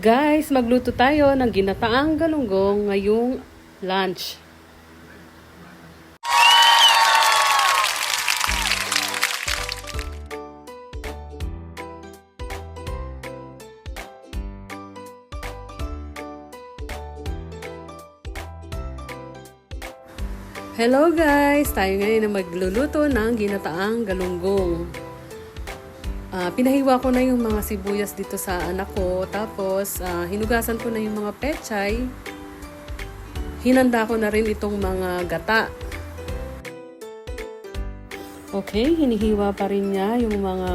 Guys, magluto tayo ng ginataang galunggong ngayong lunch. Hello guys! Tayo ngayon na magluluto ng ginataang galunggong. Ah, pinahiwa ko na yung mga sibuyas dito sa anak ko. Tapos, ah, hinugasan ko na yung mga pechay. Hinanda ko na rin itong mga gata. Okay, hinihiwa pa rin niya yung mga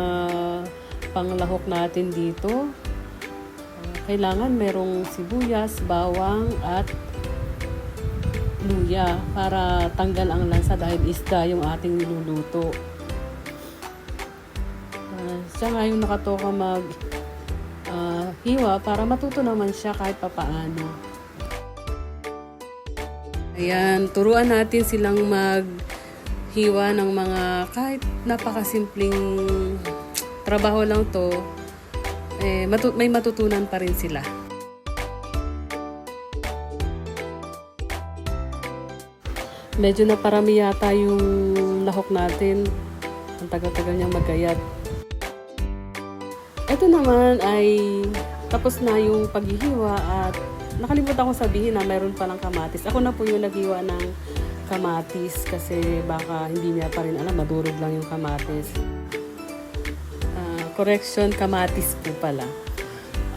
panglahok natin dito. Ah, kailangan merong sibuyas, bawang, at luya para tanggal ang lansa dahil isda yung ating niluluto. Uh, siya nga yung nakatoka mag ah, hiwa para matuto naman siya kahit papaano. Ayan, turuan natin silang maghiwa ng mga kahit napakasimpleng trabaho lang to, eh, matu- may matutunan pa rin sila. Medyo na parami yata yung lahok natin. Ang tagal-tagal niyang magayat. Ito naman ay tapos na yung paghihiwa at nakalimutan ko sabihin na meron palang kamatis. Ako na po yung naghiwa ng kamatis kasi baka hindi niya pa rin alam, madurog lang yung kamatis. Ah, correction, kamatis po pala.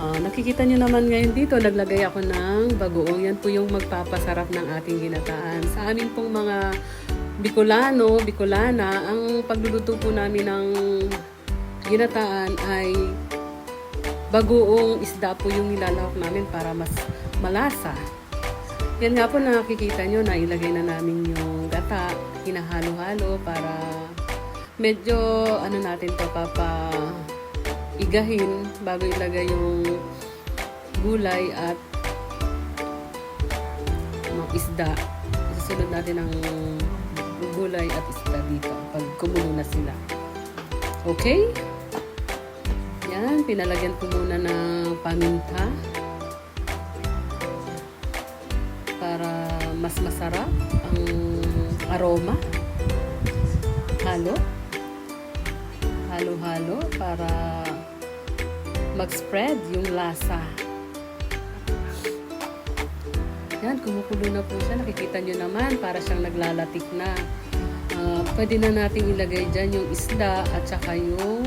Ah, nakikita nyo naman ngayon dito, naglagay ako ng bagoong. Yan po yung magpapasarap ng ating ginataan. Sa amin pong mga Bicolano, Bicolana, ang pagluluto po namin ng ginataan ay bagoong isda po yung nilalahok namin para mas malasa. Yan nga po nakikita nyo na ilagay na namin yung gata, hinahalo-halo para medyo ano natin to papa igahin bago ilagay yung gulay at mga isda. Susunod natin ang gulay at isda dito pag kumulo na sila. Okay? Yan, pinalagyan ko muna ng paminta para mas masarap ang aroma. Halo. Halo-halo para mag-spread yung lasa. Yan, kumukulo na po siya. Nakikita nyo naman, para siyang naglalatik na. Ah, pwede na natin ilagay dyan yung isda at saka yung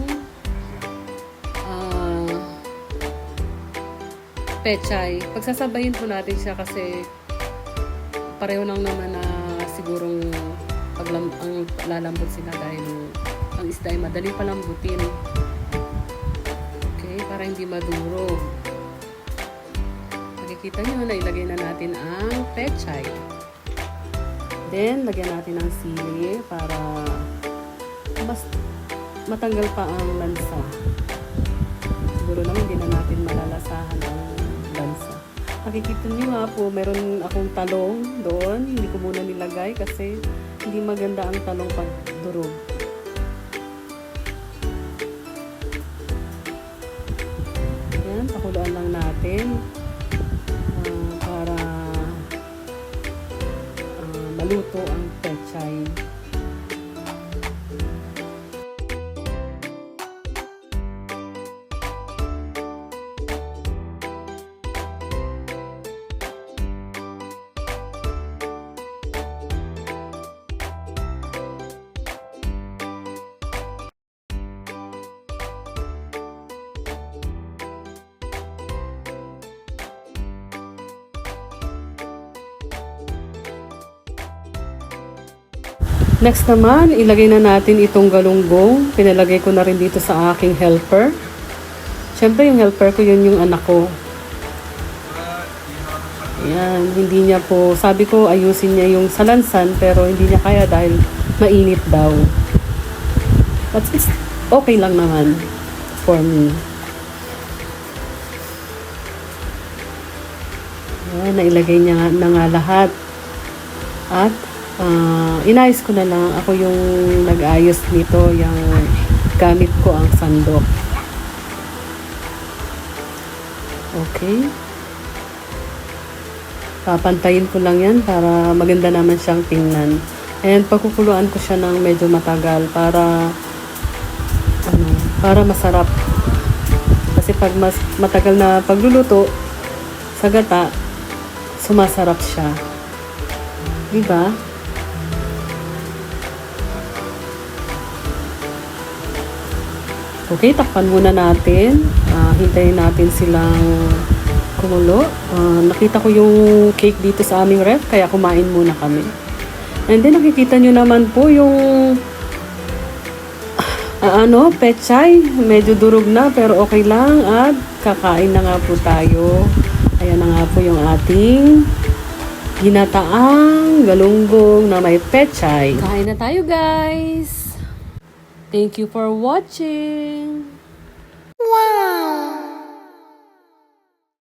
pechay. Pagsasabayin po natin siya kasi pareho lang naman na sigurong paglam ang lalambot sila dahil ang isda ay madaling palambutin. Okay, para hindi madurog. Nakikita nyo na ilagay na natin ang pechay. Then, lagyan natin ng sili para mas matanggal pa ang lansa. Siguro naman hindi na natin malalasahan ang. Nakikita nyo nga po, meron akong talong doon. Hindi ko muna nilagay kasi hindi maganda ang talong pag durog. Yan, pakuluan lang natin ah, para ah, maluto ang pechay. Next naman, ilagay na natin itong galunggong. Pinalagay ko na rin dito sa aking helper. Siyempre, yung helper ko, yun yung anak ko. Ayan, hindi niya po, sabi ko ayusin niya yung salansan, pero hindi niya kaya dahil mainit daw. But it's okay lang naman for me. Ayan, nailagay niya na nga lahat. At ah, inayos ko na lang. Ako yung nag-ayos nito. Yung gamit ko ang sandok. Okay. Papantayin ko lang yan para maganda naman siyang tingnan. And pagkukuluan ko siya ng medyo matagal para ano, para masarap. Kasi pag mas matagal na pagluluto sa gata, sumasarap siya. Di ba? Okay, takpan muna natin. Ah, hintayin natin silang kumulo. Ah, nakita ko yung cake dito sa aming ref, kaya kumain muna kami. And then nakikita nyo naman po yung ah, ano, pechay. Medyo durog na pero okay lang at kakain na nga po tayo. Ayan na nga po yung ating ginataang galunggong na may pechay. Kain na tayo guys! Thank you for watching! Wow!